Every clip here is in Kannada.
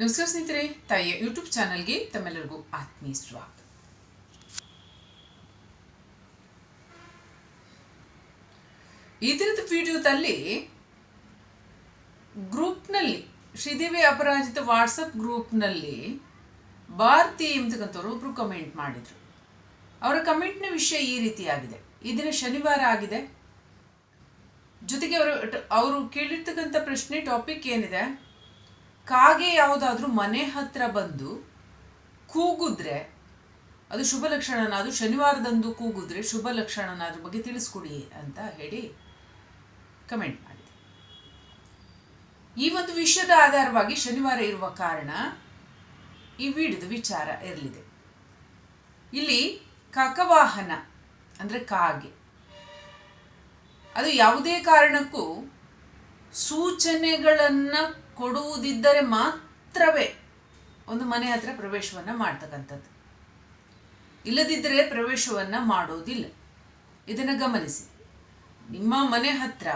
ನಮಸ್ಕಾರ ಸ್ನೇಹಿತರೆ, ತಾಯಿಯ ಯೂಟ್ಯೂಬ್ ಚಾನಲ್ಗೆ ತಮ್ಮೆಲ್ಲರಿಗೂ ಆತ್ಮೀಯ ಸ್ವಾಗತ. ಈ ಥರದ ವಿಡಿಯೋದಲ್ಲಿ ಗ್ರೂಪ್ನಲ್ಲಿ, ಶ್ರೀದೇವಿ ಅಪರಾಜಿತ ವಾಟ್ಸಪ್ ಗ್ರೂಪ್ನಲ್ಲಿ ಭಾರತಿ ಎಂಬತಕ್ಕಂಥವ್ರು ಒಬ್ಬರು ಕಮೆಂಟ್ ಮಾಡಿದರು. ಅವರ ಕಮೆಂಟ್ನ ವಿಷಯ ಈ ರೀತಿಯಾಗಿದೆ. ಈ ದಿನ ಶನಿವಾರ ಆಗಿದೆ. ಜೊತೆಗೆ ಅವರು ಅವರು ಕೇಳಿರ್ತಕ್ಕಂಥ ಪ್ರಶ್ನೆ ಟಾಪಿಕ್ ಏನಿದೆ? ಕಾಗೆ ಯಾವುದಾದ್ರೂ ಮನೆ ಹತ್ರ ಬಂದು ಕೂಗಿದ್ರೆ, ಅದು ಶುಭ ಲಕ್ಷಣನ ಅದು ಶನಿವಾರದಂದು ಕೂಗಿದ್ರೆ ಶುಭ ಲಕ್ಷಣನ ಅದ್ರ ಬಗ್ಗೆ ತಿಳಿಸ್ಕೊಡಿ ಅಂತ ಹೇಳಿ ಕಮೆಂಟ್ ಮಾಡಿದೆ. ಈ ಒಂದು ವಿಷಯದ ಆಧಾರವಾಗಿ ಶನಿವಾರ ಇರುವ ಕಾರಣ ಈ ವಿಡಿಯೋದ ವಿಚಾರ ಇರಲಿದೆ. ಇಲ್ಲಿ ಕಕವಾಹನ, ಅಂದರೆ ಕಾಗೆ, ಅದು ಯಾವುದೇ ಕಾರಣಕ್ಕೂ ಸೂಚನೆಗಳನ್ನು ಕೊಡುವುದಿದ್ದರೆ ಮಾತ್ರವೇ ಒಂದು ಮನೆ ಹತ್ರ ಪ್ರವೇಶವನ್ನು ಮಾಡ್ತಕ್ಕಂಥದ್ದು. ಇಲ್ಲದಿದ್ದರೆ ಪ್ರವೇಶವನ್ನು ಮಾಡೋದಿಲ್ಲ. ಇದನ್ನು ಗಮನಿಸಿ. ನಿಮ್ಮ ಮನೆ ಹತ್ರ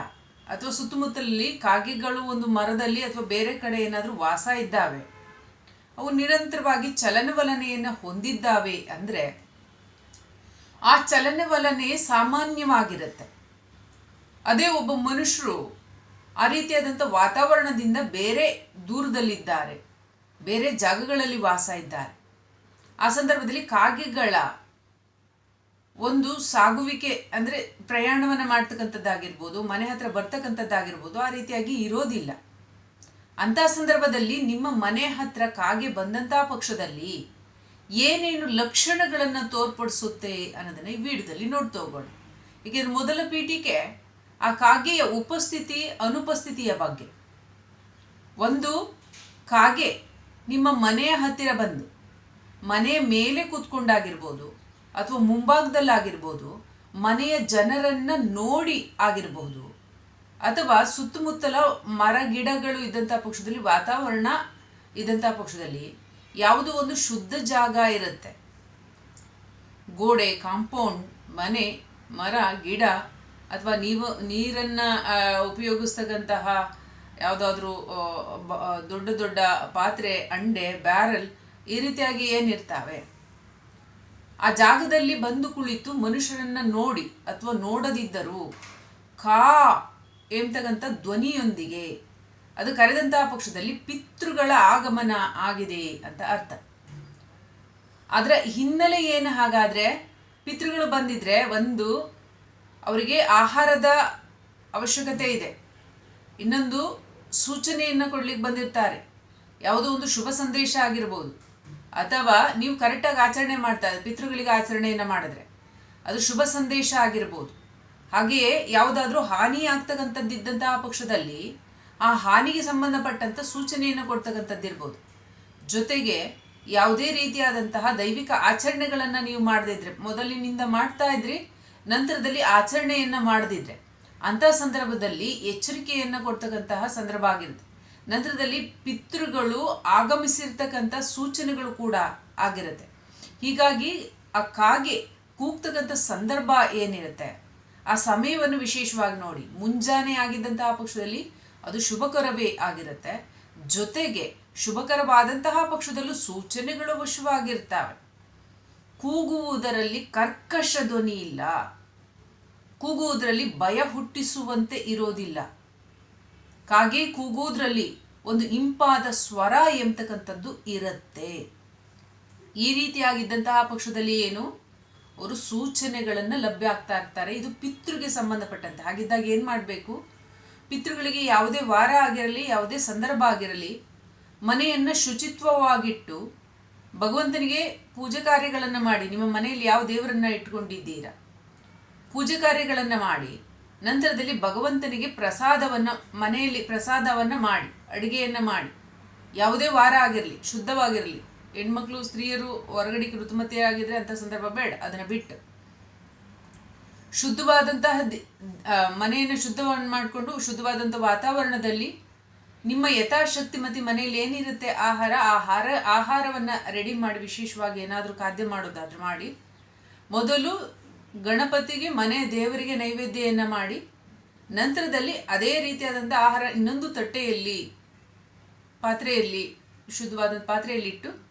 ಅಥವಾ ಸುತ್ತಮುತ್ತಲಲ್ಲಿ ಕಾಗೆಗಳು ಒಂದು ಮರದಲ್ಲಿ ಅಥವಾ ಬೇರೆ ಕಡೆ ಏನಾದರೂ ವಾಸ ಇದ್ದಾವೆ, ಅವು ನಿರಂತರವಾಗಿ ಚಲನವಲನೆಯನ್ನು ಹೊಂದಿದ್ದಾವೆ ಅಂದರೆ ಆ ಚಲನವಲನೆ ಸಾಮಾನ್ಯವಾಗಿರುತ್ತೆ. ಅದೇ ಒಬ್ಬ ಮನುಷ್ಯರು ಆ ರೀತಿಯಾದಂಥ ವಾತಾವರಣದಿಂದ ಬೇರೆ ದೂರದಲ್ಲಿದ್ದಾರೆ, ಬೇರೆ ಜಾಗಗಳಲ್ಲಿ ವಾಸ ಇದ್ದಾರೆ ಆ ಸಂದರ್ಭದಲ್ಲಿ ಕಾಗೆಗಳ ಒಂದು ಸಾಗುವಿಕೆ ಅಂದರೆ ಪ್ರಯಾಣವನ್ನು ಮಾಡ್ತಕ್ಕಂಥದ್ದಾಗಿರ್ಬೋದು, ಮನೆ ಹತ್ರ ಬರ್ತಕ್ಕಂಥದ್ದಾಗಿರ್ಬೋದು, ಆ ರೀತಿಯಾಗಿ ಇರೋದಿಲ್ಲ. ಅಂಥ ಸಂದರ್ಭದಲ್ಲಿ ನಿಮ್ಮ ಮನೆ ಹತ್ರ ಕಾಗೆ ಬಂದಂತಹ ಪಕ್ಷದಲ್ಲಿ ಏನೇನು ಲಕ್ಷಣಗಳನ್ನು ತೋರ್ಪಡಿಸುತ್ತೆ ಅನ್ನೋದನ್ನ ಈ ವಿಡಿಯೋದಲ್ಲಿ ನೋಡ್ತಾ ಹೋಗೋಣ. ಏಕೆಂದ್ರೆ ಮೊದಲ ಪೀಠಿಕೆ ಆ ಕಾಗೆಯ ಉಪಸ್ಥಿತಿ ಅನುಪಸ್ಥಿತಿಯ ಬಗ್ಗೆ. ಒಂದು, ಕಾಗೆ ನಿಮ್ಮ ಮನೆಯ ಹತ್ತಿರ ಬಂದು, ಮನೆ ಮೇಲೆ ಕೂತ್ಕೊಂಡಾಗಿರ್ಬೋದು ಅಥವಾ ಮುಂಭಾಗದಲ್ಲಾಗಿರ್ಬೋದು, ಮನೆಯ ಜನರನ್ನು ನೋಡಿ ಆಗಿರಬಹುದು ಅಥವಾ ಸುತ್ತಮುತ್ತಲ ಮರ ಗಿಡಗಳು ಇದ್ದಂಥ ಪಕ್ಷದಲ್ಲಿ, ವಾತಾವರಣ ಇದ್ದಂಥ ಪಕ್ಷದಲ್ಲಿ ಯಾವುದೋ ಒಂದು ಶುದ್ಧ ಜಾಗ ಇರುತ್ತೆ. ಗೋಡೆ, ಕಾಂಪೌಂಡ್, ಮನೆ, ಮರ, ಗಿಡ ಅಥವಾ ನೀವು, ನೀರನ್ನ ಉಪಯೋಗಿಸ್ತಕ್ಕಂತಹ ಯಾವುದಾದ್ರೂ ದೊಡ್ಡ ದೊಡ್ಡ ಪಾತ್ರೆ, ಅಂಡೆ, ಬ್ಯಾರಲ್ ಈ ರೀತಿಯಾಗಿ ಏನಿರ್ತಾವೆ. ಆ ಜಾಗದಲ್ಲಿ ಬಂದು ಕುಳಿತು ಮನುಷ್ಯರನ್ನ ನೋಡಿ ಅಥವಾ ನೋಡದಿದ್ದರೂ ಕಾ ಎಂಬತಕ್ಕಂಥ ಧ್ವನಿಯೊಂದಿಗೆ ಅದು ಕರೆದಂತಹ ಪಕ್ಷದಲ್ಲಿ ಪಿತೃಗಳ ಆಗಮನ ಆಗಿದೆ ಅಂತ ಅರ್ಥ. ಅದರ ಹಿನ್ನೆಲೆ ಏನು ಹಾಗಾದ್ರೆ ಪಿತೃಗಳು ಬಂದಿದ್ರೆ ಒಂದು ಅವರಿಗೆ ಆಹಾರದ ಅವಶ್ಯಕತೆ ಇದೆ. ಇನ್ನೊಂದು ಸೂಚನೆಯನ್ನು ಕೊಡ್ಲಿಕ್ಕೆ ಬಂದಿರ್ತಾರೆ. ಯಾವುದೋ ಒಂದು ಶುಭ ಸಂದೇಶ ಆಗಿರ್ಬೋದು. ಅಥವಾ ನೀವು ಕರೆಕ್ಟಾಗಿ ಆಚರಣೆ ಮಾಡ್ತಾ ಪಿತೃಗಳಿಗೆ ಆಚರಣೆಯನ್ನು ಮಾಡಿದ್ರೆ ಅದು ಶುಭ ಸಂದೇಶ ಆಗಿರ್ಬೋದು. ಹಾಗೆಯೇ ಯಾವುದಾದ್ರೂ ಹಾನಿ ಆಗ್ತಕ್ಕಂಥದ್ದಿದ್ದಂತಹ ಪಕ್ಷದಲ್ಲಿ ಆ ಹಾನಿಗೆ ಸಂಬಂಧಪಟ್ಟಂಥ ಸೂಚನೆಯನ್ನು ಕೊಡ್ತಕ್ಕಂಥದ್ದಿರ್ಬೋದು. ಜೊತೆಗೆ ಯಾವುದೇ ರೀತಿಯಾದಂತಹ ದೈವಿಕ ಆಚರಣೆಗಳನ್ನು ನೀವು ಮಾಡದಿದ್ರೆ ಮೊದಲಿನಿಂದ ಮಾಡ್ತಾ ಇದ್ರಿ ನಂತರದಲ್ಲಿ ಆಚರಣೆಯನ್ನ ಮಾಡದಿದ್ರೆ ಅಂತಹ ಸಂದರ್ಭದಲ್ಲಿ ಎಚ್ಚರಿಕೆಯನ್ನ ಕೊಡ್ತಕ್ಕಂತಹ ಸಂದರ್ಭ ಆಗಿರುತ್ತೆ. ನಂತರದಲ್ಲಿ ಪಿತೃಗಳು ಆಗಮಿಸಿರ್ತಕ್ಕಂಥ ಸೂಚನೆಗಳು ಕೂಡ ಆಗಿರುತ್ತೆ. ಹೀಗಾಗಿ ಆ ಕಾಗೆ ಕೂಗ್ತಕ್ಕಂಥ ಸಂದರ್ಭ ಏನಿರುತ್ತೆ? ಆ ಸಮಯವನ್ನು ವಿಶೇಷವಾಗಿ ನೋಡಿ. ಮುಂಜಾನೆ ಆಗಿದ್ದಂತಹ ಪಕ್ಷದಲ್ಲಿ ಅದು ಶುಭಕರವೇ ಆಗಿರುತ್ತೆ. ಜೊತೆಗೆ ಶುಭಕರವಾದಂತಹ ಪಕ್ಷದಲ್ಲೂ ಸೂಚನೆಗಳು ವಶವಾಗಿರ್ತವೆ ಕೂಗುವುದರಲ್ಲಿ ಕರ್ಕಶ ಧ್ವನಿ ಇಲ್ಲ. ಕೂಗುವುದರಲ್ಲಿ ಭಯ ಹುಟ್ಟಿಸುವಂತೆ ಇರೋದಿಲ್ಲ. ಹಾಗೆ ಕೂಗುವುದರಲ್ಲಿ ಒಂದು ಇಂಪಾದ ಸ್ವರ ಎಂಬತಕ್ಕಂಥದ್ದು ಇರುತ್ತೆ. ಈ ರೀತಿಯಾಗಿದ್ದಂತಹ ಪಕ್ಷದಲ್ಲಿ ಏನು? ಅವರು ಸೂಚನೆಗಳನ್ನು ಲಭ್ಯ ಆಗ್ತಾ ಇರ್ತಾರೆ. ಇದು ಪಿತೃಗೆ ಸಂಬಂಧಪಟ್ಟಂತೆ. ಹಾಗಿದ್ದಾಗ ಏನು ಮಾಡಬೇಕು? ಪಿತೃಗಳಿಗೆ ಯಾವುದೇ ವಾರ ಆಗಿರಲಿ, ಯಾವುದೇ ಸಂದರ್ಭ ಆಗಿರಲಿ, ಮನೆಯನ್ನು ಶುಚಿತ್ವವಾಗಿಟ್ಟು ಭಗವಂತನಿಗೆ ಪೂಜೆ ಕಾರ್ಯಗಳನ್ನು ಮಾಡಿ, ನಿಮ್ಮ ಮನೆಯಲ್ಲಿ ಯಾವ ದೇವರನ್ನ ಇಟ್ಕೊಂಡಿದ್ದೀರಾ ಪೂಜೆ ಕಾರ್ಯಗಳನ್ನು ಮಾಡಿ, ನಂತರದಲ್ಲಿ ಭಗವಂತನಿಗೆ ಪ್ರಸಾದವನ್ನು, ಮನೆಯಲ್ಲಿ ಪ್ರಸಾದವನ್ನು ಮಾಡಿ, ಅಡುಗೆಯನ್ನು ಮಾಡಿ. ಯಾವುದೇ ವಾರ ಆಗಿರಲಿ, ಶುದ್ಧವಾಗಿರಲಿ, ಹೆಣ್ಮಕ್ಳು, ಸ್ತ್ರೀಯರು ಹೊರಗಡೆ ಋತುಮತಿಯಾಗಿದ್ದರೆ ಅಂತ ಸಂದರ್ಭ ಬೇಡ, ಅದನ್ನು ಬಿಟ್ಟು. ಶುದ್ಧವಾದಂತಹ ಮನೆಯನ್ನು ಶುದ್ಧವನ್ನು ಮಾಡಿಕೊಂಡು ಶುದ್ಧವಾದಂಥ ವಾತಾವರಣದಲ್ಲಿ ನಿಮ್ಮ ಯಥಾಶಕ್ತಿ ಮತ್ತು ಮನೆಯಲ್ಲಿ ಏನಿರುತ್ತೆ? ಆಹಾರ ಆಹಾರ, ಆಹಾರವನ್ನು ರೆಡಿ ಮಾಡಿ ವಿಶೇಷವಾಗಿ ಏನಾದರೂ ಖಾದ್ಯ ಮಾಡೋದಾದ್ರೂ ಮಾಡಿ. ಮೊದಲು ಗಣಪತಿಗೆ ಮನೆ ದೇವರಿಗೆ ನೈವೇದ್ಯವನ್ನು ಮಾಡಿ. ನಂತರದಲ್ಲಿ ಅದೇ ರೀತಿಯಾದಂಥ ಆಹಾರ ಇನ್ನೊಂದು ತಟ್ಟೆಯಲ್ಲಿ, ಪಾತ್ರೆಯಲ್ಲಿ, ಶುದ್ಧವಾದ ಪಾತ್ರೆಯಲ್ಲಿಟ್ಟು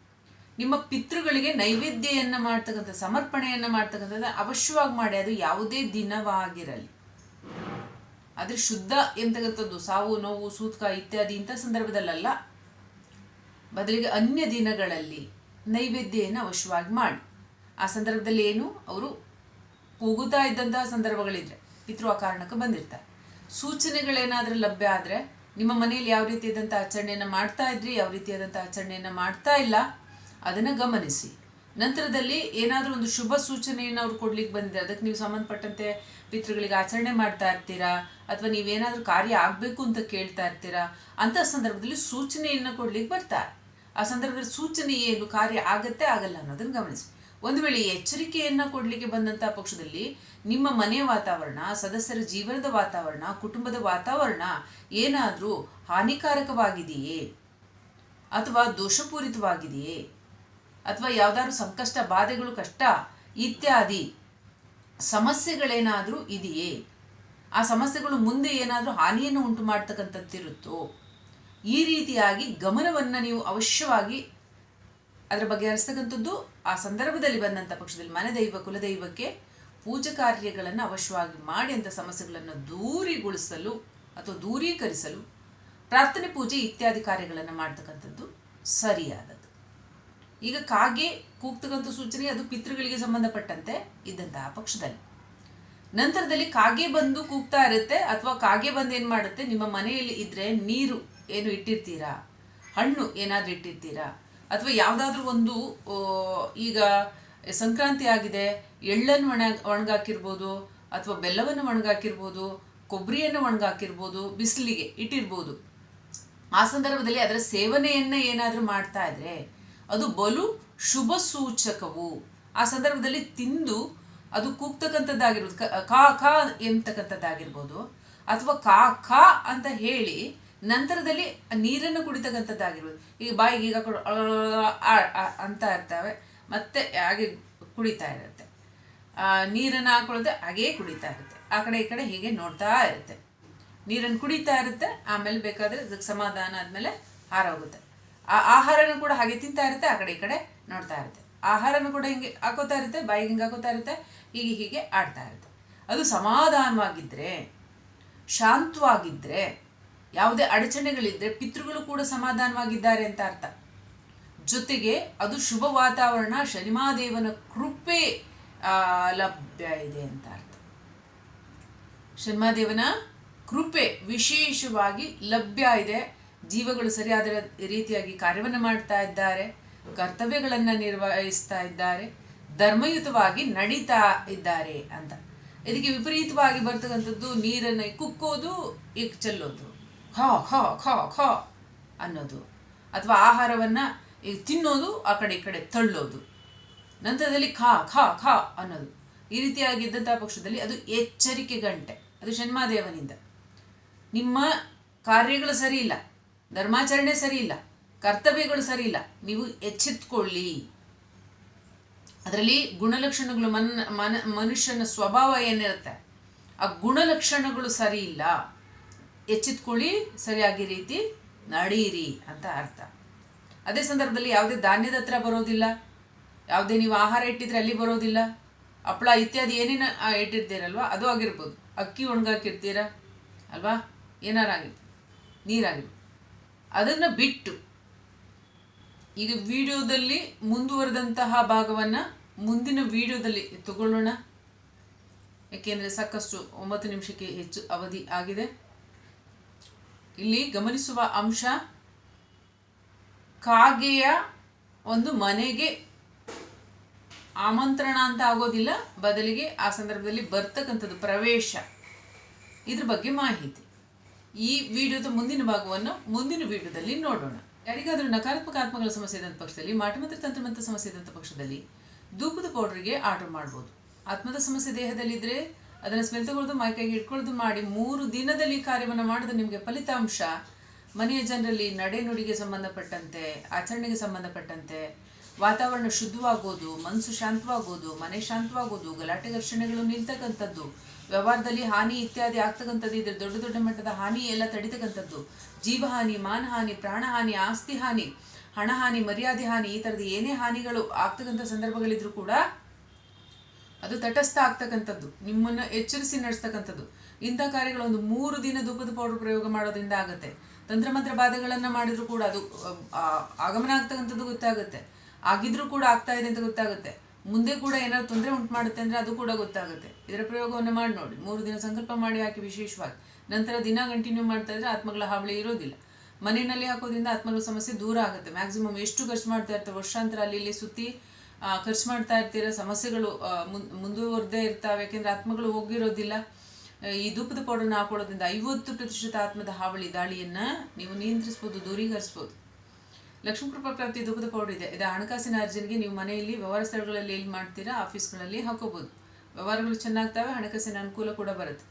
ನಿಮ್ಮ ಪಿತೃಗಳಿಗೆ ನೈವೇದ್ಯವನ್ನು ಮಾಡ್ತಕ್ಕಂಥ, ಸಮರ್ಪಣೆಯನ್ನು ಮಾಡ್ತಕ್ಕಂಥದ್ದು ಅವಶ್ಯವಾಗಿ ಮಾಡಿ. ಅದು ಯಾವುದೇ ದಿನವಾಗಿರಲಿ. ಆದರೆ ಶುದ್ಧ ಎಂತಕ್ಕಂಥದ್ದು ಸಾವು, ನೋವು, ಸೂತ್ಕ ಇತ್ಯಾದಿ ಇಂಥ ಸಂದರ್ಭದಲ್ಲಲ್ಲ ಬದಲಿಗೆ ಅನ್ಯ ದಿನಗಳಲ್ಲಿ ನೈವೇದ್ಯೆಯನ್ನು ಅವಶ್ಯವಾಗಿ ಮಾಡಿ. ಆ ಸಂದರ್ಭದಲ್ಲಿ ಏನು? ಅವರು ಕೂಗುತ್ತಾ ಇದ್ದಂತಹ ಸಂದರ್ಭಗಳಿದ್ರೆ ಪಿತೃ ಆ ಕಾರಣಕ್ಕೆ ಬಂದಿರ್ತಾರೆ. ಸೂಚನೆಗಳೇನಾದರೂ ಲಭ್ಯ ಆದರೆ ನಿಮ್ಮ ಮನೆಯಲ್ಲಿ ಯಾವ ರೀತಿಯಾದಂಥ ಆಚರಣೆಯನ್ನು ಮಾಡ್ತಾ ಇದ್ರಿ, ಯಾವ ರೀತಿಯಾದಂಥ ಆಚರಣೆಯನ್ನು ಮಾಡ್ತಾ ಇಲ್ಲ, ಅದನ್ನು ಗಮನಿಸಿ. ನಂತರದಲ್ಲಿ ಏನಾದರೂ ಒಂದು ಶುಭ ಸೂಚನೆಯನ್ನು ಅವ್ರು ಕೊಡ್ಲಿಕ್ಕೆ ಬಂದಿದೆ. ಅದಕ್ಕೆ ನೀವು ಸಂಬಂಧಪಟ್ಟಂತೆ ಪಿತೃಗಳಿಗೆ ಆಚರಣೆ ಮಾಡ್ತಾ ಇರ್ತೀರಾ? ಅಥವಾ ನೀವೇನಾದರೂ ಕಾರ್ಯ ಆಗಬೇಕು ಅಂತ ಕೇಳ್ತಾ ಇರ್ತೀರಾ? ಅಂಥ ಸಂದರ್ಭದಲ್ಲಿ ಸೂಚನೆಯನ್ನು ಕೊಡ್ಲಿಕ್ಕೆ ಬರ್ತಾರೆ. ಆ ಸಂದರ್ಭದಲ್ಲಿ ಸೂಚನೆ ಏನು, ಕಾರ್ಯ ಆಗತ್ತೆ, ಆಗಲ್ಲ ಅನ್ನೋದನ್ನು ಗಮನಿಸಿ. ಒಂದು ವೇಳೆ ಎಚ್ಚರಿಕೆಯನ್ನು ಕೊಡಲಿಕ್ಕೆ ಬಂದಂಥ ಪಕ್ಷದಲ್ಲಿ ನಿಮ್ಮ ಮನೆಯ ವಾತಾವರಣ, ಸದಸ್ಯರ ಜೀವನದ ವಾತಾವರಣ, ಕುಟುಂಬದ ವಾತಾವರಣ ಏನಾದರೂ ಹಾನಿಕಾರಕವಾಗಿದೆಯೇ? ಅಥವಾ ದೋಷಪೂರಿತವಾಗಿದೆಯೇ? ಅಥವಾ ಯಾವ್ದಾದ್ರು ಸಂಕಷ್ಟ, ಬಾಧೆಗಳು, ಕಷ್ಟ ಇತ್ಯಾದಿ ಸಮಸ್ಯೆಗಳೇನಾದರೂ ಇದೆಯೇ? ಆ ಸಮಸ್ಯೆಗಳು ಮುಂದೆ ಏನಾದರೂ ಹಾನಿಯನ್ನು ಉಂಟು ಮಾಡ್ತಕ್ಕಂಥದ್ದಿರುತ್ತೋ ಈ ರೀತಿಯಾಗಿ ಗಮನವನ್ನು ನೀವು ಅವಶ್ಯವಾಗಿ ಅದರ ಬಗ್ಗೆ ಹರಿಸ್ತಕ್ಕಂಥದ್ದು ಆ ಸಂದರ್ಭದಲ್ಲಿ ಬಂದಂಥ ಪಕ್ಷದಲ್ಲಿ ಮನೆದೈವ, ಕುಲದೈವಕ್ಕೆ ಪೂಜಾ ಕಾರ್ಯಗಳನ್ನು ಅವಶ್ಯವಾಗಿ ಮಾಡಿ ಅಂಥ ಸಮಸ್ಯೆಗಳನ್ನು ದೂರಿಗೊಳಿಸಲು ಅಥವಾ ದೂರೀಕರಿಸಲು ಪ್ರಾರ್ಥನೆ ಪೂಜೆ ಇತ್ಯಾದಿ ಕಾರ್ಯಗಳನ್ನು ಮಾಡ್ತಕ್ಕಂಥದ್ದು ಸರಿಯಾದದ್ದು. ಈಗ ಕಾಗೆ ಕೂಗ್ತಕ್ಕಂಥ ಸೂಚನೆ ಅದು ಪಿತೃಗಳಿಗೆ ಸಂಬಂಧಪಟ್ಟಂತೆ ಇದ್ದಂತಹ ಪಕ್ಷದಲ್ಲಿ. ನಂತರದಲ್ಲಿ ಕಾಗೆ ಬಂದು ಕೂಗ್ತಾ ಇರುತ್ತೆ ಅಥವಾ ಕಾಗೆ ಬಂದು ಏನು ಮಾಡುತ್ತೆ? ನಿಮ್ಮ ಮನೆಯಲ್ಲಿ ಇದ್ರೆ ನೀರು ಏನು ಇಟ್ಟಿರ್ತೀರಾ? ಹಣ್ಣು ಏನಾದರೂ ಇಟ್ಟಿರ್ತೀರಾ? ಅಥವಾ ಯಾವುದಾದ್ರೂ ಒಂದು ಈಗ ಸಂಕ್ರಾಂತಿ ಆಗಿದೆ, ಎಳ್ಳನ್ನು ಒಣ, ಒಣಗಾಕಿರ್ಬೋದು ಅಥವಾ ಬೆಲ್ಲವನ್ನು ಒಣಗಾಕಿರ್ಬೋದು, ಕೊಬ್ಬರಿಯನ್ನು ಒಣಗಾಕಿರ್ಬೋದು, ಬಿಸಿಲಿಗೆ ಇಟ್ಟಿರ್ಬೋದು. ಆ ಸಂದರ್ಭದಲ್ಲಿ ಅದರ ಸೇವನೆಯನ್ನ ಏನಾದರೂ ಮಾಡ್ತಾ ಇದ್ರೆ ಅದು ಬಲು ಶುಭ ಸೂಚಕವು. ಆ ಸಂದರ್ಭದಲ್ಲಿ ತಿಂದು ಅದು ಕೂಗ್ತಕ್ಕಂಥದ್ದಾಗಿರ್ಬೋದು. ಕ- ಕಾ ಎಂತಕ್ಕಂಥದ್ದಾಗಿರ್ಬೋದು ಅಥವಾ ಕಾ ಕಾ ಅಂತ ಹೇಳಿ ನಂತರದಲ್ಲಿ ನೀರನ್ನು ಕುಡಿತಕ್ಕಂಥದ್ದಾಗಿರ್ಬೋದು. ಈಗ ಬಾಯಿಗೆ ಈಗ ಅಂತ ಇರ್ತವೆ. ಮತ್ತೆ ಹಾಗೆ ಕುಡಿತಾ ಇರುತ್ತೆ. ನೀರನ್ನು ಹಾಕೊಳ್ಳೋದೆ ಹಾಗೇ ಕುಡಿತಾ ಇರುತ್ತೆ. ಆ ಕಡೆ, ಈ ಕಡೆ ಹೀಗೆ ನೋಡ್ತಾ ಇರುತ್ತೆ. ನೀರನ್ನು ಕುಡಿತಾ ಇರುತ್ತೆ. ಆಮೇಲೆ ಬೇಕಾದರೆ ಅದಕ್ಕೆ ಸಮಾಧಾನ ಆದಮೇಲೆ ಹಾರ ಹೋಗುತ್ತೆ ಆ ಆಹಾರನೂ ಕೂಡ ಹಾಗೆ ತಿಂತಾ ಇರುತ್ತೆ, ಆ ಕಡೆ ಈ ಕಡೆ ನೋಡ್ತಾ ಇರುತ್ತೆ. ಆಹಾರನೂ ಕೂಡ ಹಿಂಗೆ ಹಾಕೋತಾ ಇರುತ್ತೆ, ಬಾಯಿಗೆ ಹಿಂಗೆ ಹಾಕೋತಾ ಇರುತ್ತೆ, ಹೀಗೆ ಹೀಗೆ ಆಡ್ತಾ ಇರುತ್ತೆ. ಅದು ಸಮಾಧಾನವಾಗಿದ್ದರೆ ಶಾಂತವಾಗಿದ್ದರೆ ಯಾವುದೇ ಅಡಚಣೆಗಳಿದ್ದರೆ ಪಿತೃಗಳು ಕೂಡ ಸಮಾಧಾನವಾಗಿದ್ದಾರೆ ಅಂತ ಅರ್ಥ. ಜೊತೆಗೆ ಅದು ಶುಭ ವಾತಾವರಣ, ಶನಿಮಾದೇವನ ಕೃಪೆ ಲಭ್ಯ ಇದೆ ಅಂತ ಅರ್ಥ. ಶನಿಮಾದೇವನ ಕೃಪೆ ವಿಶೇಷವಾಗಿ ಲಭ್ಯ ಇದೆ. ಜೀವಗಳು ಸರಿಯಾದ ರೀತಿಯಾಗಿ ಕಾರ್ಯವನ್ನು ಮಾಡ್ತಾ ಇದ್ದಾರೆ, ಕರ್ತವ್ಯಗಳನ್ನು ನಿರ್ವಹಿಸ್ತಾ ಇದ್ದಾರೆ, ಧರ್ಮಯುತವಾಗಿ ನಡೀತಾ ಇದ್ದಾರೆ ಅಂತ. ಇದಕ್ಕೆ ವಿಪರೀತವಾಗಿ ಬರ್ತಕ್ಕಂಥದ್ದು ನೀರನ್ನು ಕುಕ್ಕೋದು ಈಗ ಚೆಲ್ಲೋದು. ಹಾ ಹಾ, ಖಾ ಖಾ ಅನ್ನೋದು. ಅಥವಾ ಆಹಾರವನ್ನು ಈಗ ತಿನ್ನೋದು, ಆ ಕಡೆ ಈ ಕಡೆ ತಳ್ಳೋದು. ನಂತರದಲ್ಲಿ ಖಾ ಖಾ ಖಾ ಅನ್ನೋದು. ಈ ರೀತಿಯಾಗಿದ್ದಂಥ ಪಕ್ಷದಲ್ಲಿ ಅದು ಎಚ್ಚರಿಕೆ ಗಂಟೆ. ಅದು ಷಣ್ಮಾದೇವನಿಂದ. ನಿಮ್ಮ ಕಾರ್ಯಗಳು ಸರಿ ಇಲ್ಲ. ಧರ್ಮಾಚರಣೆ ಸರಿ ಇಲ್ಲ ಕರ್ತವ್ಯಗಳು ಸರಿ ಇಲ್ಲ ನೀವು ಎಚ್ಚೆತ್ಕೊಳ್ಳಿ. ಅದರಲ್ಲಿ ಗುಣಲಕ್ಷಣಗಳು ಮನ್, ಮನ, ಮನುಷ್ಯನ ಸ್ವಭಾವ ಏನಿರುತ್ತೆ? ಆ ಗುಣಲಕ್ಷಣಗಳು ಸರಿ ಇಲ್ಲ ಎಚ್ಚೆತ್ಕೊಳ್ಳಿ, ಸರಿಯಾಗಿ ರೀತಿ ನಡೀರಿ ಅಂತ ಅರ್ಥ. ಅದೇ ಸಂದರ್ಭದಲ್ಲಿ ಯಾವುದೇ ಧಾನ್ಯದ ಹತ್ರ ಬರೋದಿಲ್ಲ, ಯಾವುದೇ ನೀವು ಆಹಾರ ಇಟ್ಟಿದ್ರೆ ಅಲ್ಲಿ ಬರೋದಿಲ್ಲ, ಹಪ್ಪಳ ಇತ್ಯಾದಿ ಏನೇನು ಇಟ್ಟಿರ್ತೀರಲ್ವ, ಅದು ಆಗಿರ್ಬೋದು. ಅಕ್ಕಿ ಒಣಗಾಕಿರ್ತೀರ, ಅಲ್ವಾ? ಏನಾರಾಗಿತ್ತು ನೀರಾಗಿರ್ಬೋದು. ಅದನ್ನು ಬಿಟ್ಟು ಈಗ ವಿಡಿಯೋದಲ್ಲಿ ಮುಂದುವರೆದಂತಹ ಭಾಗವನ್ನು ಮುಂದಿನ ವಿಡಿಯೋದಲ್ಲಿ ತಗೊಳ್ಳೋಣ. ಏಕೆಂದರೆ ಸಾಕಷ್ಟು ಒಂಬತ್ತು ನಿಮಿಷಕ್ಕೆ ಹೆಚ್ಚು ಅವಧಿ ಆಗಿದೆ. ಇಲ್ಲಿ ಗಮನಿಸುವ ಅಂಶ, ಕಾಗೆಯ ಒಂದು ಮನೆಗೆ ಆಮಂತ್ರಣ ಅಂತ ಆಗೋದಿಲ್ಲ. ಬದಲಿಗೆ ಆ ಸಂದರ್ಭದಲ್ಲಿ ಬರ್ತಕ್ಕಂಥದ್ದು ಪ್ರವೇಶ. ಇದ್ರ ಬಗ್ಗೆ ಮಾಹಿತಿ. ಈ ವಿಡಿಯೋದ ಮುಂದಿನ ಭಾಗವನ್ನು ಮುಂದಿನ ವಿಡಿಯೋದಲ್ಲಿ ನೋಡೋಣ. ಯಾರಿಗಾದರೂ ನಕಾರಾತ್ಮಕ ಆತ್ಮಗಳ ಸಮಸ್ಯೆ ಇದ್ದಂಥ ಪಕ್ಷದಲ್ಲಿ, ಮಾಟಮಂತ್ರ ತಂತ್ರಮಂತ್ರ ಸಮಸ್ಯೆ ಇದ್ದಂಥ ಪಕ್ಷದಲ್ಲಿ ಧೂಪದ ಪೌಡ್ರಿಗೆ ಆರ್ಡರ್ ಮಾಡ್ಬೋದು. ಆತ್ಮದ ಸಮಸ್ಯೆ ದೇಹದಲ್ಲಿದ್ದರೆ ಅದನ್ನು ಸ್ಮೆಲ್ ತಗೊಳ್ಳೋದು ಮೈಕೈಗೆ ಇಟ್ಕೊಳ್ಳೋದು ಮಾಡಿ ಮೂರು ದಿನದಲ್ಲಿ ಕಾರ್ಯವನ್ನು ಮಾಡಿದ್ರೆ ನಿಮಗೆ ಫಲಿತಾಂಶ. ಮನೆಯ ಜನರಲ್ಲಿ ನಡೆನುಡಿಗೆ ಸಂಬಂಧಪಟ್ಟಂತೆ, ಆಚರಣೆಗೆ ಸಂಬಂಧಪಟ್ಟಂತೆ ವಾತಾವರಣ ಶುದ್ಧವಾಗೋದು, ಮನಸ್ಸು ಶಾಂತವಾಗೋದು, ಮನೆ ಶಾಂತವಾಗೋದು, ಗಲಾಟೆ ಘರ್ಷಣೆಗಳು ನಿಲ್ತಕ್ಕಂಥದ್ದು. ವ್ಯವಹಾರದಲ್ಲಿ ಹಾನಿ ಇತ್ಯಾದಿ ಆಗ್ತಕ್ಕಂಥದ್ದು, ಇದ್ರೆ ದೊಡ್ಡ ದೊಡ್ಡ ಮಟ್ಟದ ಹಾನಿ ಎಲ್ಲ ತಡಿತಕ್ಕಂಥದ್ದು. ಜೀವಹಾನಿ ಮಾನಹಾನಿ ಪ್ರಾಣಹಾನಿ ಆಸ್ತಿ ಹಾನಿ ಹಣಹಾನಿ ಮರ್ಯಾದೆ ಹಾನಿ, ಈ ಥರದ ಏನೇ ಹಾನಿಗಳು ಆಗ್ತಕ್ಕಂಥ ಸಂದರ್ಭಗಳಿದ್ರೂ ಕೂಡ ಅದು ತಟಸ್ಥ ಆಗ್ತಕ್ಕಂಥದ್ದು. ನಿಮ್ಮನ್ನು ಎಚ್ಚರಿಸಿ ನಡೆಸ್ತಕ್ಕಂಥದ್ದು. ಇಂಥ ಕಾರ್ಯಗಳು ಒಂದು ಮೂರು ದಿನ ಧೂಪದ ಪೌಡರ್ ಪ್ರಯೋಗ ಮಾಡೋದ್ರಿಂದ ಆಗುತ್ತೆ. ತಂತ್ರಮಂತ್ರ ಬಾಧೆಗಳನ್ನು ಮಾಡಿದ್ರು ಕೂಡ ಅದು ಆಗಮನ ಆಗ್ತಕ್ಕಂಥದ್ದು ಗೊತ್ತಾಗುತ್ತೆ. ಆಗಿದ್ರೂ ಕೂಡ ಆಗ್ತಾ ಇದೆ ಅಂತ ಗೊತ್ತಾಗುತ್ತೆ. ಮುಂದೆ ಕೂಡ ಏನಾದ್ರು ತೊಂದರೆ ಉಂಟು ಮಾಡುತ್ತೆ ಅಂದರೆ ಅದು ಕೂಡ ಗೊತ್ತಾಗುತ್ತೆ. ಇದರ ಪ್ರಯೋಗವನ್ನು ಮಾಡಿ ನೋಡಿ. ಮೂರು ದಿನ ಸಂಕಲ್ಪ ಮಾಡಿ ಹಾಕಿ ವಿಶೇಷವಾಗಿ. ನಂತರ ದಿನ ಕಂಟಿನ್ಯೂ ಮಾಡ್ತಾ ಇದ್ರೆ ಆತ್ಮಗಳ ಹಾವಳಿ ಇರೋದಿಲ್ಲ. ಮನೆಯಲ್ಲಿ ಹಾಕೋದ್ರಿಂದ ಆತ್ಮಗಳ ಸಮಸ್ಯೆ ದೂರ ಆಗುತ್ತೆ. ಮ್ಯಾಕ್ಸಿಮಮ್ ಎಷ್ಟು ಖರ್ಚು ಮಾಡ್ತಾ ಇರ್ತಾರೆ, ವರ್ಷಾಂತರ ಅಲ್ಲಿ ಇಲ್ಲಿ ಸುತ್ತಿ ಖರ್ಚು ಮಾಡ್ತಾ ಇರ್ತೀರ? ಸಮಸ್ಯೆಗಳು ಮುಂದುವರೆದೇ ಇರ್ತಾವೆ. ಯಾಕೆಂದ್ರೆ ಆತ್ಮಗಳು ಹೋಗಿರೋದಿಲ್ಲ. ಈ ಧೂಪದ ಪೌಡರ್ನ ಹಾಕೊಳ್ಳೋದ್ರಿಂದ ಐವತ್ತು ಪ್ರತಿಶತ ಆತ್ಮದ ಹಾವಳಿ, ದಾಳಿಯನ್ನ ನೀವು ನಿಯಂತ್ರಿಸ್ಬೋದು, ದೂರೀಕರಿಸ್ಬೋದು. ಲಕ್ಷ್ಮೀ ಕೃಪಾ ಪ್ರಾಪ್ತಿ ದುಃಖದ ಪೌಡರ್ ಇದೆ. ಇದು ಹಣಕಾಸಿನ ಅರ್ಜನೆಗೆ ನೀವು ಮನೆಯಲ್ಲಿ ವ್ಯವಹಾರ ಸ್ಥಳಗಳಲ್ಲಿ ಎಲ್ಲಿ ಮಾಡ್ತೀರಾ, ಆಫೀಸ್ಗಳಲ್ಲಿ ಹಾಕೋಬಹುದು ವ್ಯವಹಾರಗಳು ಚೆನ್ನಾಗ್ತವೆ, ಹಣಕಾಸಿನ ಅನುಕೂಲ ಕೂಡ ಬರುತ್ತೆ.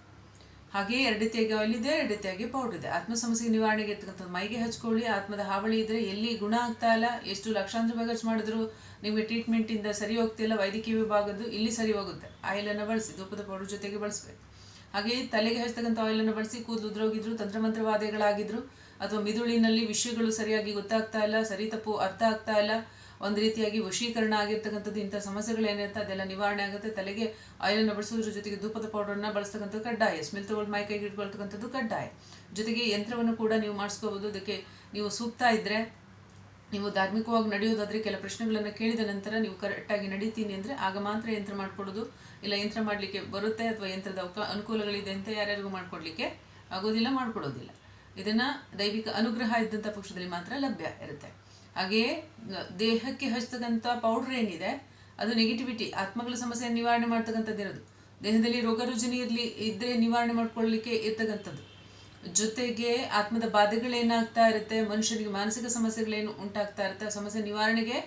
ಹಾಗೆಯೇ ಎರಡು ರೀತಿಯಾಗಿ ಆಯಿಲ್ ಇದೆ, ಎರಡು ರೀತಿಯಾಗಿ ಪೌಡರ್ ಇದೆ. ಆತ್ಮ ಸಮಸ್ಯೆ ನಿವಾರಣೆಗೆ ಇರ್ತಕ್ಕಂಥದ್ದು ಮೈಗೆ ಹಚ್ಕೊಳ್ಳಿ, ಆತ್ಮದ ಹಾವಳಿ ಇದ್ರೆ ಎಲ್ಲಿ ಗುಣ ಆಗ್ತಾ ಇಲ್ಲ, ಎಷ್ಟು ಲಕ್ಷಾಂತರ ರೂಪಾಯಿ ಖರ್ಚು ಮಾಡಿದ್ರು ನಿಮಗೆ ಟ್ರೀಟ್ಮೆಂಟಿಂದ ಸರಿ ಹೋಗ್ತಿಲ್ಲ ವೈದ್ಯಕೀಯ ವಿಭಾಗದ್ದು ಇಲ್ಲಿ ಸರಿ ಹೋಗುತ್ತೆ. ಆಯಿಲನ್ನು ಬಳಸಿ ಧೂಪದ ಪೌಡರ್ ಜೊತೆಗೆ ಬಳಸಬೇಕು. ಹಾಗೆಯೇ ತಲೆಗೆ ಹಚ್ತಕ್ಕಂಥ ಆಯಿಲನ್ನು ಬಳಸಿ, ಕೂದಲು ಉದ್ರೋಗಿದ್ರು, ತಂತ್ರಮಂತ್ರವಾದಿಗಳಾಗಿದ್ರು ಅಥವಾ ಮಿದುಳಿನಲ್ಲಿ ವಿಷಯಗಳು ಸರಿಯಾಗಿ ಗೊತ್ತಾಗ್ತಾ ಇಲ್ಲ, ಸರಿ ತಪ್ಪು ಅರ್ಥ ಆಗ್ತಾ ಇಲ್ಲ, ಒಂದು ರೀತಿಯಾಗಿ ವಶೀಕರಣ ಆಗಿರ್ತಕ್ಕಂಥದ್ದು ಇಂಥ ಸಮಸ್ಯೆಗಳು ಏನಿರುತ್ತೆ ಅದೆಲ್ಲ ನಿವಾರಣೆ ಆಗುತ್ತೆ. ತಲೆಗೆ ಆಯಿಲನ್ನು ಬಳಸೋದ್ರ ಜೊತೆಗೆ ಧೂಪದ ಪೌಡರ್ನ ಬಳಸ್ತಕ್ಕಂಥದ್ದು ಕಡ್ಡಾಯ, ಸ್ಮೆಲ್ ತಗೊಂಡು ಮೈ ಕೈಗೆ ಇಟ್ಕೊಳ್ತಕ್ಕಂಥದ್ದು ಕಡ್ಡಾಯ. ಜೊತೆಗೆ ಯಂತ್ರವನ್ನು ಕೂಡ ನೀವು ಮಾಡಿಸ್ಕೋಬೋದು ಅದಕ್ಕೆ ನೀವು ಸೂಕ್ತ ಇದ್ದರೆ ನೀವು ಧಾರ್ಮಿಕವಾಗಿ ನಡೆಯೋದಾದ್ರೆ ಕೆಲ ಪ್ರಶ್ನೆಗಳನ್ನು ಕೇಳಿದ ನಂತರ ನೀವು ಕರೆಕ್ಟಾಗಿ ನಡೀತೀನಿ ಅಂದರೆ ಆಗ ಮಾತ್ರ ಯಂತ್ರ ಮಾಡಿಕೊಡೋದು ಇಲ್ಲ, ಯಂತ್ರ ಮಾಡಲಿಕ್ಕೆ ಬರುತ್ತೆ ಅಥವಾ ಯಂತ್ರದ ಅನುಕೂಲಗಳಿದೆ ಅಂತ ಯಾರ್ಯಾರಿಗೂ ಮಾಡಿಕೊಡ್ಲಿಕ್ಕೆ ಆಗೋದಿಲ್ಲ, ಮಾಡಿಕೊಡೋದಿಲ್ಲ. ಇದನ್ನು ದೈವಿಕ ಅನುಗ್ರಹ ಇದ್ದಂಥ ಪಕ್ಷದಲ್ಲಿ ಮಾತ್ರ ಲಭ್ಯ ಇರುತ್ತೆ. ಹಾಗೆಯೇ ದೇಹಕ್ಕೆ ಹಚ್ಚತಕ್ಕಂಥ ಪೌಡ್ರ್ ಏನಿದೆ, ಅದು ನೆಗೆಟಿವಿಟಿ ಆತ್ಮಗಳ ಸಮಸ್ಯೆ ನಿವಾರಣೆ ಮಾಡ್ತಕ್ಕಂಥದ್ದು ಇರೋದು. ದೇಹದಲ್ಲಿ ರೋಗ ರುಜಿನಿ ಇರಲಿ ಇದ್ದರೆ ನಿವಾರಣೆ ಮಾಡ್ಕೊಳ್ಳಿಕ್ಕೆ ಇರ್ತಕ್ಕಂಥದ್ದು. ಜೊತೆಗೆ ಆತ್ಮದ ಬಾಧೆಗಳೇನಾಗ್ತಾ ಇರುತ್ತೆ, ಮನುಷ್ಯನಿಗೆ ಮಾನಸಿಕ ಸಮಸ್ಯೆಗಳೇನು ಉಂಟಾಗ್ತಾ ಇರುತ್ತೆ, ಆ ಸಮಸ್ಯೆ ನಿವಾರಣೆಗೆ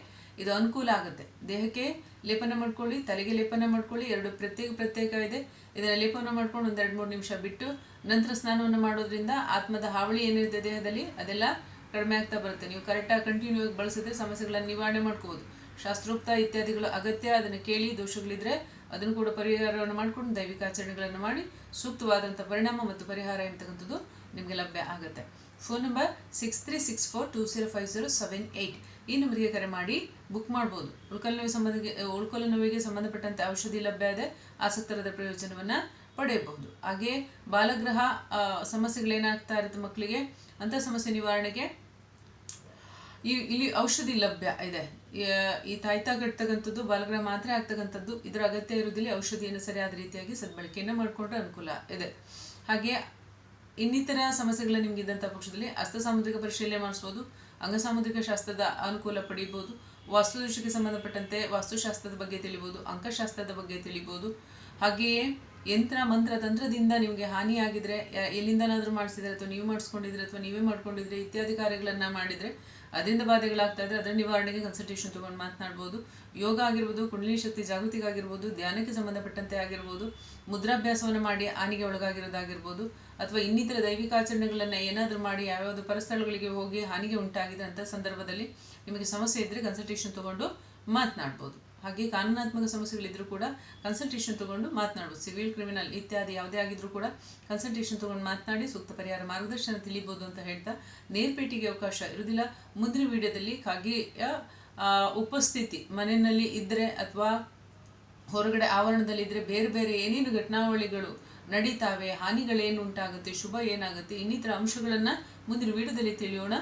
ಇದು ಅನುಕೂಲ ಆಗುತ್ತೆ. ದೇಹಕ್ಕೆ ಲೇಪನ ಮಾಡ್ಕೊಳ್ಳಿ, ತಲೆಗೆ ಲೇಪನ ಮಾಡ್ಕೊಳ್ಳಿ, ಎರಡು ಪ್ರತ್ಯೇಕ ಪ್ರತ್ಯೇಕ ಇದೆ. ಇದನ್ನ ಲೇಪನ ಮಾಡ್ಕೊಂಡು ಒಂದೆರಡು ಮೂರು ನಿಮಿಷ ಬಿಟ್ಟು ನಂತರ ಸ್ನಾನವನ್ನು ಮಾಡೋದ್ರಿಂದ ಆತ್ಮದ ಹಾವಳಿ ಏನಿರುತ್ತೆ ದೇಹದಲ್ಲಿ ಅದೆಲ್ಲ ಕಡಿಮೆ ಆಗ್ತಾ ಬರುತ್ತೆ. ನೀವು ಕರೆಕ್ಟಾಗಿ ಕಂಟಿನ್ಯೂ ಆಗಿ ಬಳಸಿದ್ರೆ ಸಮಸ್ಯೆಗಳನ್ನು ನಿವಾರಣೆ ಮಾಡ್ಕೋಬೋದು. ಶಾಸ್ತ್ರೋಕ್ತ ಇತ್ಯಾದಿಗಳು ಅಗತ್ಯ, ಅದನ್ನು ಕೇಳಿ ದೋಷಗಳಿದ್ರೆ ಅದನ್ನು ಕೂಡ ಪರಿಹಾರವನ್ನು ಮಾಡಿಕೊಂಡು ದೈವಿಕ ಆಚರಣೆಗಳನ್ನು ಮಾಡಿ ಸೂಕ್ತವಾದಂಥ ಪರಿಣಾಮ ಮತ್ತು ಪರಿಹಾರ ಎಂತಕ್ಕಂಥದ್ದು ನಿಮಗೆ ಲಭ್ಯ ಆಗುತ್ತೆ. Phone number six three six four two zero five zero seven eight ಈ ನಂಬರಿಗೆ ಕರೆ ಮಾಡಿ ಬುಕ್ ಮಾಡ್ಬೋದು. ಉಳ್ಕಲ್ ನೋವಿಗೆ ಸಂಬಂಧ ಉಳ್ಕಲ್ ನೋವಿಗೆ ಸಂಬಂಧಪಟ್ಟಂತೆ ಔಷಧಿ ಲಭ್ಯ ಇದೆ. ಆಸಕ್ತರದ ಪ್ರಯೋಜನವನ್ನು ಪಡೆಯಬಹುದು. ಹಾಗೆ ಬಾಲಗ್ರಹ ಸಮಸ್ಯೆಗಳೇನಾಗ್ತಾ ಇರುತ್ತೆ ಮಕ್ಕಳಿಗೆ? ಅಂಥ ಸಮಸ್ಯೆ ನಿವಾರಣೆಗೆ ಈ, ಇಲ್ಲಿ ಔಷಧಿ ಲಭ್ಯ ಇದೆ. ಈ- ತಾಯ್ತಾ ತಾಯ್ತಾಗಟ್ಟತಕ್ಕಂಥದ್ದು ಬಾಲಗ್ರಹ ಮಾತ್ರ ಆಗ್ತಕ್ಕಂಥದ್ದು. ಇದರ ಅಗತ್ಯ ಇರುವುದಿಲ್ಲ. ಔಷಧಿಯನ್ನು ಸರಿಯಾದ ರೀತಿಯಾಗಿ ಸದ್ಬಳಕೆಯನ್ನು ಮಾಡಿಕೊಂಡ್ರೆ ಅನುಕೂಲ ಇದೆ. ಹಾಗೆ ಇನ್ನಿತರ ಸಮಸ್ಯೆಗಳ ನಿಮ್ಗೆ ಇದ್ದಂಥ ಪಕ್ಷದಲ್ಲಿ ಹಸ್ತ ಸಾಮುದ್ರಿಕ ಪರಿಶೀಲನೆ ಮಾಡಿಸ್ಬೋದು. ಅಂಗಸಾಮುದ್ರಿಕ ಶಾಸ್ತ್ರದ ಅನುಕೂಲ ಪಡೆಯಬಹುದು. ವಾಸ್ತುದೋಷಕ್ಕೆ ಸಂಬಂಧಪಟ್ಟಂತೆ ವಾಸ್ತುಶಾಸ್ತ್ರದ ಬಗ್ಗೆ ತಿಳಿಬೋದು ಅಂಕಶಾಸ್ತ್ರದ ಬಗ್ಗೆ ತಿಳಿಬೋದು ಹಾಗೆಯೇ ಯಂತ್ರ, ಮಂತ್ರ, ತಂತ್ರದಿಂದ ನಿಮಗೆ ಹಾನಿಯಾಗಿದ್ರೆ ಎಲ್ಲಿಂದನಾದರೂ ಮಾಡಿಸಿದ್ರೆ ಅಥವಾ ನೀವು ಮಾಡಿಸ್ಕೊಂಡಿದ್ರೆ ಅಥವಾ ನೀವೇ ಮಾಡ್ಕೊಂಡಿದ್ರೆ ಇತ್ಯಾದಿ ಕಾರ್ಯಗಳನ್ನು ಮಾಡಿದರೆ, ಅದರಿಂದ ಬಾಧೆಗಳಾಗ್ತಾ ಇದ್ರೆ ಅದರ ನಿವಾರಣೆಗೆ ಕನ್ಸಲ್ಟೇಷನ್ ತೊಗೊಂಡು ಮಾತನಾಡ್ಬೋದು. ಯೋಗ ಆಗಿರ್ಬೋದು, ಕುಂಡಲಿ ಶಕ್ತಿ, ಜಾಗೃತಿಗಾಗಿರ್ಬೋದು, ಧ್ಯಾನಕ್ಕೆ ಸಂಬಂಧಪಟ್ಟಂತೆ ಆಗಿರ್ಬೋದು, ಮುದ್ರಾಭ್ಯಾಸವನ್ನು ಮಾಡಿ ಹಾನಿಗೆ ಒಳಗಾಗಿರೋದಾಗಿರ್ಬೋದು ಅಥವಾ ಇನ್ನಿತರ ದೈವಿಕ ಆಚರಣೆಗಳನ್ನು ಏನಾದರೂ ಮಾಡಿ ಯಾವ್ಯಾವುದು ಪರಸ್ಥಳಗಳಿಗೆ ಹೋಗಿ ಹಾನಿಗೆ ಉಂಟಾಗಿದೆ ಅಂತ ಸಂದರ್ಭದಲ್ಲಿ ನಿಮಗೆ ಸಮಸ್ಯೆ ಇದ್ದರೆ ಕನ್ಸಲ್ಟೇಷನ್ ತೊಗೊಂಡು ಮಾತನಾಡ್ಬೋದು. ಹಾಗೆ ಕಾನೂನಾತ್ಮಕ ಸಮಸ್ಯೆಗಳಿದ್ದರೂ ಕೂಡ ಕನ್ಸಲ್ಟೇಷನ್ ತಗೊಂಡು ಮಾತನಾಡ್ಬೋದು. ಸಿವಿಲ್ ಕ್ರಿಮಿನಲ್ ಇತ್ಯಾದಿ ಯಾವುದೇ ಆಗಿದ್ರೂ ಕೂಡ ಕನ್ಸಲ್ಟೇಷನ್ ತಗೊಂಡು ಮಾತನಾಡಿ ಸೂಕ್ತ ಪರಿಹಾರ ಮಾರ್ಗದರ್ಶನ ತಿಳಿಬೋದು ಅಂತ ಹೇಳ್ತಾ ನೇರ್ಪೇಟಿಗೆ ಅವಕಾಶ ಇರುವುದಿಲ್ಲ. ಮುಂದಿನ ವಿಡಿಯೋದಲ್ಲಿ ಕಾಗೆಯ ಉಪಸ್ಥಿತಿ ಮನೆಯಲ್ಲಿ ಇದ್ದರೆ ಅಥವಾ ಹೊರಗಡೆ ಆವರಣದಲ್ಲಿ ಇದ್ರೆ ಬೇರೆ ಬೇರೆ ಏನೇನು ಘಟನಾವಳಿಗಳು ನಡೀತಾವೆ ಹಾನಿಗಳೇನು ಉಂಟಾಗುತ್ತೆ ಶುಭ ಏನಾಗುತ್ತೆ ಇನ್ನಿತರ ಅಂಶಗಳನ್ನು ಮುಂದಿನ ವಿಡಿಯೋದಲ್ಲಿ ತಿಳಿಯೋಣ.